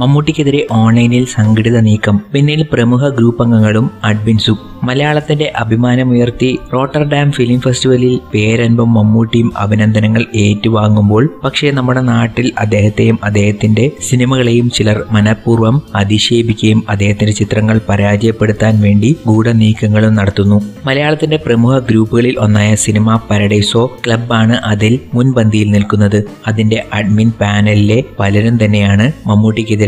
മമ്മൂട്ടിക്കെതിരെ ഓൺലൈനിൽ സംഘടിത നീക്കം. പിന്നിൽ പ്രമുഖ ഗ്രൂപ്പ് അംഗങ്ങളും അഡ്മിൻസും മലയാളത്തിന്റെ അഭിമാനമുയർത്തി റോട്ടർഡാം ഫിലിം ഫെസ്റ്റിവലിൽ പേരൻപും മമ്മൂട്ടിയും അഭിനന്ദനങ്ങൾ ഏറ്റുവാങ്ങുമ്പോൾ പക്ഷേ നമ്മുടെ നാട്ടിൽ അദ്ദേഹത്തെയും അദ്ദേഹത്തിന്റെ സിനിമകളെയും ചിലർ മനഃപൂർവം അധിക്ഷേപിക്കുകയും അദ്ദേഹത്തിന്റെ ചിത്രങ്ങൾ പരാജയപ്പെടുത്താൻ വേണ്ടി ഗൂഢനീക്കങ്ങളും നടത്തുന്നു. മലയാളത്തിന്റെ പ്രമുഖ ഗ്രൂപ്പുകളിൽ ഒന്നായ സിനിമ പാരഡൈസോ ക്ലബാണ് അതിൽ മുൻപന്തിയിൽ നിൽക്കുന്നത്. അതിന്റെ അഡ്മിൻ പാനലിലെ പലരും തന്നെയാണ്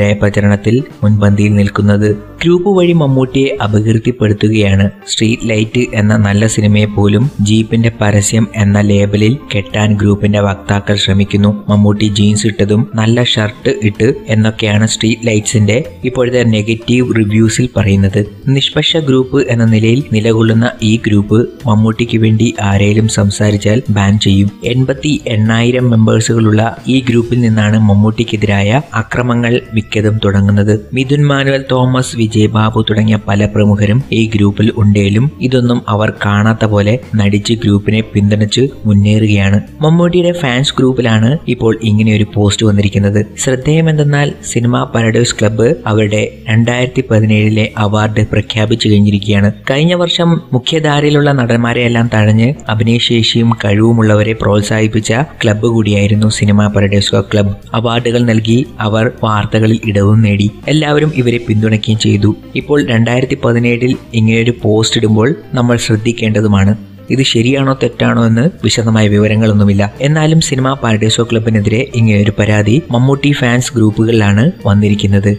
മമ്മൂട്ടിക്കെതിരായ പ്രചരണത്തിൽ മുൻപന്തിയിൽ നിൽക്കുന്നത്. ഗ്രൂപ്പ് വഴി മമ്മൂട്ടിയെ അപകീർത്തിപ്പെടുത്തുകയാണ് സ്ട്രീറ്റ് ലൈറ്റ് എന്ന നല്ല സിനിമയെ പോലും ജീപ്പിന്റെ പരസ്യം എന്ന ലേബലിൽ കെട്ടാൻ ഗ്രൂപ്പിന്റെ വക്താക്കൾ ശ്രമിക്കുന്നു. മമ്മൂട്ടി ജീൻസ് ഇട്ടതും നല്ല ഷർട്ട് ഇട്ട് എന്നൊക്കെയാണ് സ്ട്രീറ്റ് ലൈറ്റ്സിന്റെ ഇപ്പോഴത്തെ നെഗറ്റീവ് റിവ്യൂസിൽ പറയുന്നത്. നിഷ്പക്ഷ ഗ്രൂപ്പ് എന്ന നിലയിൽ നിലകൊള്ളുന്ന ഈ ഗ്രൂപ്പ് മമ്മൂട്ടിക്ക് വേണ്ടി ആരെയും സംസാരിച്ചാൽ ബാൻ ചെയ്യും. എൺപത്തി എണ്ണായിരം മെമ്പേഴ്സുകളുള്ള ഈ ഗ്രൂപ്പിൽ നിന്നാണ് മമ്മൂട്ടിക്കെതിരായ അക്രമങ്ങൾ മിക്കതും തുടങ്ങുന്നത്. മിഥുൻ മാനുവൽ തോമസ് വിജയ് ബാബു തുടങ്ങിയ പല പ്രമുഖരും ഈ ഗ്രൂപ്പിൽ ഉണ്ടെങ്കിലും ഇതൊന്നും അവർ കാണാത്ത പോലെ നടിച്ച് ഗ്രൂപ്പിനെ പിന്തുണച്ച് മുന്നേറുകയാണ്. മമ്മൂട്ടിയുടെ ഫാൻസ് ഗ്രൂപ്പിലാണ് ഇപ്പോൾ ഇങ്ങനെ ഒരു പോസ്റ്റ് വന്നിരിക്കുന്നത്. ശ്രദ്ധേയമെന്തെന്നാൽ സിനിമ പാരഡൈസ് ക്ലബ്ബ് അവരുടെ രണ്ടായിരത്തി പതിനേഴിലെ അവാർഡ് പ്രഖ്യാപിച്ചു കഴിഞ്ഞിരിക്കുകയാണ്. കഴിഞ്ഞ വർഷം മുഖ്യധാരയിലുള്ള നടന്മാരെയെല്ലാം തഴഞ്ഞ് അഭിനയശേഷിയും കഴിവുമുള്ളവരെ പ്രോത്സാഹിപ്പിച്ച ക്ലബ്ബ് കൂടിയായിരുന്നു സിനിമ പാരഡൈസ് ക്ലബ്ബ്. അവാർഡുകൾ നൽകി അവർ വാർത്തകളിൽ ഇടവും നേടി. എല്ലാവരും ഇവരെ പിന്തുണയ്ക്കുകയും ചെയ്തു. ഇപ്പോൾ രണ്ടായിരത്തി പതിനേഴിൽ ഇങ്ങനെയൊരു പോസ്റ്റ് ഇടുമ്പോൾ നമ്മൾ ശ്രദ്ധിക്കേണ്ടതുമാണ്. ഇത് ശരിയാണോ തെറ്റാണോ എന്ന് വിശദമായ വിവരങ്ങളൊന്നുമില്ല. എന്നാലും സിനിമ പാരഡൈസോ ക്ലബിനെതിരെ ഇങ്ങനെയൊരു പരാതി മമ്മൂട്ടി ഫാൻസ് ഗ്രൂപ്പുകളിലാണ് വന്നിരിക്കുന്നത്.